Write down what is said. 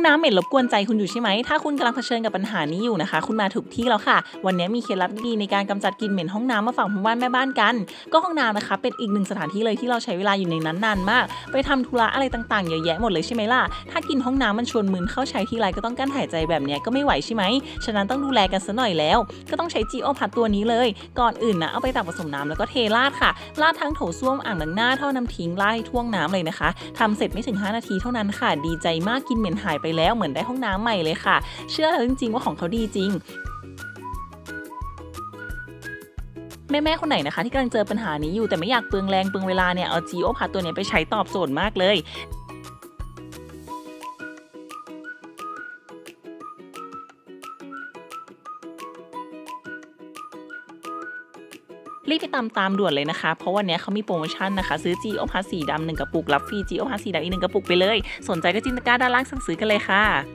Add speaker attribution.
Speaker 1: องน้ำเหม็นรบกวนใจคุณอยู่ใช่ไหม ถ้าคุณกำลังเผชิญกับปัญหานี้อยู่นะคะ คุณมาถูกที่แล้วค่ะ วันนี้มีเคล็ดลับดีๆในการกำจัดกลิ่นเหม็นห้องน้ำมาฝากพ่อบ้านแม่บ้านกัน ก็ห้องน้ำนะคะ เป็นอีกหนึ่งสถานที่เลยที่เราใช้เวลาอยู่ในนั้นนานมาก ไปทำธุระอะไรต่างๆเยอะแยะหมดเลยใช่ไหมล่ะ ถ้ากลินห้องน้ำมันชวนมึนเข้าใช้ทีไรก็ต้องกั้นหายใจแบบนี้ก็ไม่ไหวใช่ไหม ฉะนั้นต้องดูแลกันซะหน่อยแล้ว ก็ต้องใช้จีโอพัดตัวนี้เลย ก่อนอื่นนะเอาไปตักผสมน้ำแล้วก็เทราดค่ะราดทั้งโถส้วมอ่างล้างหน้าท่อน้ำทิ้งราดให้ท่วงน้ำเลยนะคะทำเสร็จไม่ถึง 5 นาทีเท่านั้นค่ะ ดีใจมากกลินเหม็นหายไปแล้วเหมือนได้ห้องน้ำใหม่เลยค่ะ เชื่อแล้วจริงๆว่าของเขาดีจริงแม่ ๆ คนไหนนะคะ ที่กำลังเจอปัญหานี้อยู่แต่ไม่อยากเปลืองแรงเปลืองเวลาเนี่ย เอาจีโอพาตัวเนี้ยไปใช้ตอบโจทย์มากเลย รีบไปตามตามด่วนเลยนะคะ เพราะวันนี้เขามีโปรโมชั่นนะคะ ซื้อจีโอพาสีดำหนึ่งกระปุกรับฟรีจีโอพาสีดำอีกหนึ่งกระปุกไปเลย สนใจก็จินตกร้าด้านล่างสั่งซื้อกันเลยค่ะ